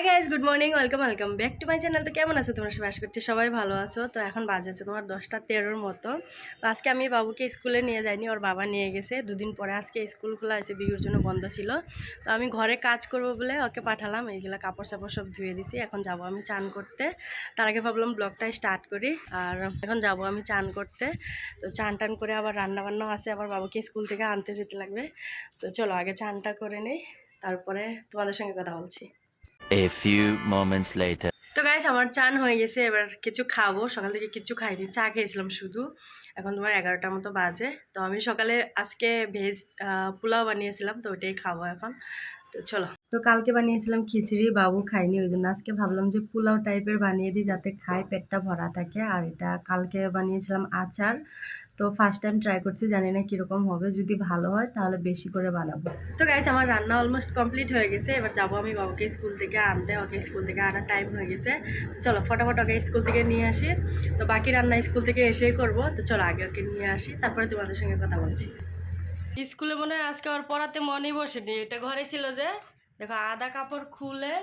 Hi guys good morning welcome welcome back to my channel তো কেমন আছো তোমরা? সবাই আশা করছি সবাই ভালো আছো। তো এখন বাজেছে তোমার দশটা তেরোর মতো। তো আজকে আমি বাবুকে স্কুলে নিয়ে যাইনি, ওর বাবা নিয়ে গেছে। দুদিন পরে আজকে স্কুল খোলা আছে বিহুর জন্য বন্ধ ছিল। তো আমি ঘরে কাজ করব বলে ওকে পাঠালাম। এইগুলো কাপড় চাপড় সব ধুয়ে দিছি, এখন যাব আমি চান করতে। তার আগে ভাবলাম ব্লগটা স্টার্ট করি, আর এখন যাব আমি চান করতে। তো চান টান করে আবার রান্না বান্নাও আছে, আবার বাবুকে স্কুল থেকে আনতে যেতে লাগবে। তো চলো আগে চানটা করে নেই, তারপরে তোমাদের সঙ্গে কথা বলছি। A few moments later. তো গাইস আমার চান হয়ে গেছে, এবার কিছু খাব। সকাল থেকে কিছু খাইনি, চা খেয়েছিলাম শুধু। এখন তোমার এগারোটার মতো বাজে। তো আমি সকালে আজকে ভেজ পোলাও বানিয়েছিলাম, তো ওইটাই খাব এখন। তো চলো। তো কালকে বানিয়েছিলাম খিচুড়ি, বাবু খাইনি ওই জন্য আজকে ভাবলাম যে পোলাও টাইপের বানিয়ে দিই যাতে খায় পেটটা ভরা থাকে। আর এটা কালকে বানিয়েছিলাম আচার, তো ফার্স্ট টাইম ট্রাই করছি, জানি না কীরকম হবে, যদি ভালো হয় তাহলে বেশি করে বানাবো। তো গাইস আমার রান্না অলমোস্ট কমপ্লিট হয়ে গেছে, এবার যাব আমি বাবুকে স্কুল থেকে আনতে, ওকে স্কুল থেকে আনার টাইম হয়ে গেছে। চলো, ফটাফট ওকে স্কুল থেকে নিয়ে আসি। তো বাকি রান্না স্কুল থেকে এসেই করব, তো চলো আগে ওকে নিয়ে আসি, তারপরে তোমাদের সঙ্গে কথা বলছি। স্কুলে মনে হয় আজকে আমার পড়াতে মনেই বসেনি, এটা ঘরে ছিল যে দেখো আদা কাপড় খুলে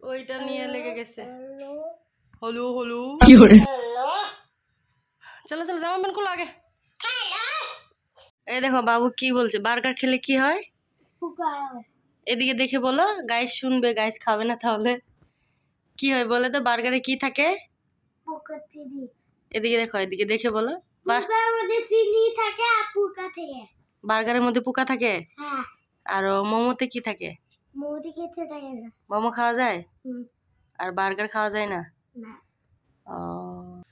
ওইটা নিয়ে লেগে গেছে। হলু হলু। চলো চলো জামা প্যান্ট খুলো আগে। এই দেখো বাবু কি বলছে বার্গার খেলে কি হয়? এদিকে দেখে বলো গাইস শুনবে গাইস খাবে না তাহলে। কি হয় বলে তো বার্গারে কি থাকে? এদিকে দেখো এদিকে দেখে বলো। চিনি থাকে আর পোকা থেকে। বার্গারের মধ্যে পোকা থাকে? হ্যাঁ। আর মোমোতে কি থাকে? মোদি কিছু থাকে না? মোমো খাওয়া যায়? আর বার্গার খাওয়া যায় না? না।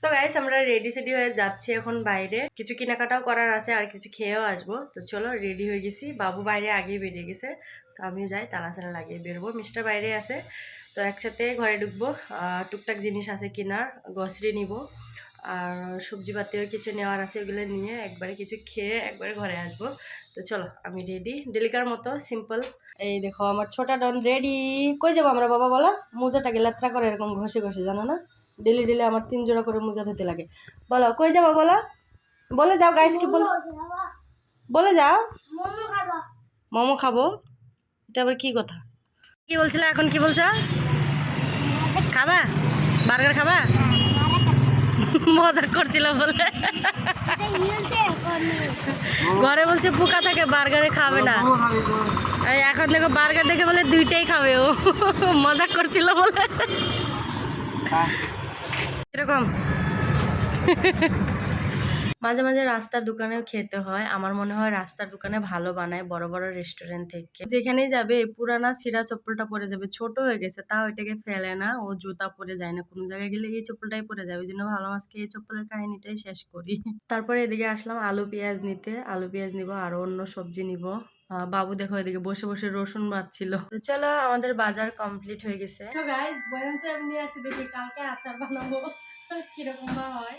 তো গাইস আমরা রেডি সেডি হয়ে যাচ্ছি এখন বাইরে। কিছু কেনাকাটাও করার আছে আর কিছু খেয়েও আসব। তো চলো রেডি হয়ে গেছি। বাবু বাইরে আগেই বেরিয়ে গেছে। তো আমিও যাই তালা ছাড়া লাগিয়ে বেরোবো। মিস্টার বাইরে আছে। তো একসাথে ঘরে ঢুকবো। টুকটাক জিনিস আছে কেনার গ্রসারি নিব। আর সবজি পাতিও কিছু নেওয়ার আছে ওগুলো নিয়ে একবারে কিছু খেয়ে একবারে ঘরে আসব। তো চলো আমি রেডি ডেলিকার মতো সিম্পল এই দেখো আমার ছোটা ডন রেডি কই যাব আমরা বাবা বলো? মোজাটাকে লেত্রা করে এরকম ঘষে ঘষে জানো না? ডেলি ডেলি আমার তিন জোড়া করে মোজা ধুতে লাগে। বলো কই যাব বলো? বলে যাও গাইস কি বলো বলে যাও। মোমো খাব। মোমো খাব? এটা আবার কি কথা? কি বলছিলে এখন কি বলছো? খাবা? বার্গার খাবা? মজা করছিল বলে। ঘরে বলছে পোকা থাকে বার্গারে খাবে না। এখন দেখো বার্গার দেখে বলে দুইটাই খাবে ও। মজা করছিল বলে। এরকম। মাঝে মাঝে রাস্তার দোকানেও খেতে হয়। আমার মনে হয় রাস্তার দোকানে ভালো বানায় বড় বড় রেস্টুরেন্ট থেকে। যেখানেই যাবে পুরানা ছিঁড়া চপ্পলটা পরে যাবে, ছোট হয়ে গেছে, তাও এটাকে ফেলে না। ও জুতা পরে যায় না, কোনো জায়গায় গেলে এই চপ্পলটাই পরে যাবে ওই জন্য ভালো আজকে এই চপ্পলের কাহিনীটাই শেষ করি। তারপরে এদিকে আসলাম আলু পেঁয়াজ নিতে। আলু পেঁয়াজ নিব, আর অন্য সবজি নিব। বাবু দেখো এদিকে বসে বসে রসুন বাচ্ছিল। চলো, আমাদের বাজার কমপ্লিট হয়ে গেছে। তো গাইস বয়ান নিয়ে আসি দেখি কালকে আচার বানাবো। কীরকম বা হয়।